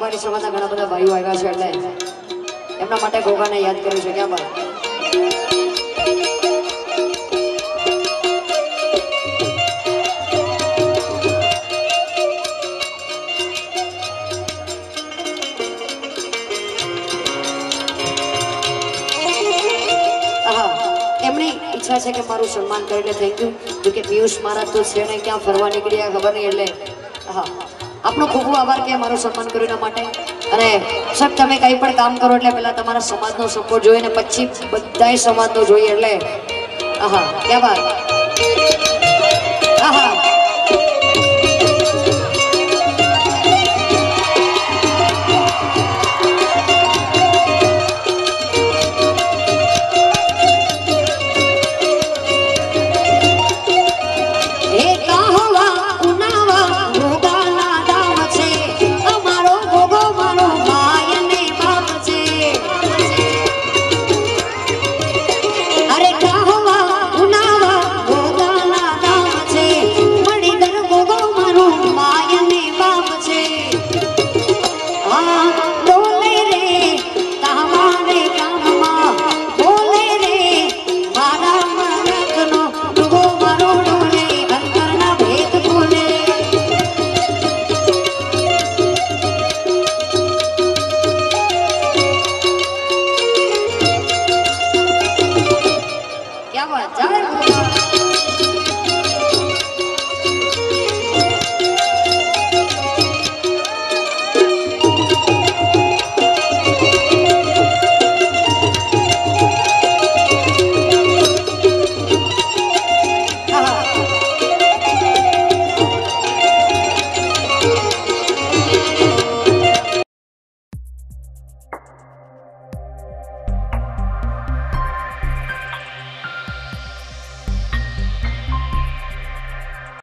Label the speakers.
Speaker 1: ભાઈઓ આવ્યા છે એટલે એમના માટે ગોગાને યાદ કર્યું છે, ક્યાં એમની ઈચ્છા છે કે મારું સન્માન કરીને થેન્ક યુ જોકે પિયુષ મારા તો છે ને ક્યાં ફરવા નીકળ્યા ખબર નહીં, એટલે હા આપનો ખૂબ ખૂબ આભાર કે મારું સન્માન કર્યું એના માટે. અને સાહેબ, તમે કંઈ પણ કામ કરો એટલે પહેલાં તમારા સમાજનો સપોર્ટ જોઈએ ને પછી બધાય સમાજનો જોઈએ એટલે. હા ક્યાં વાત.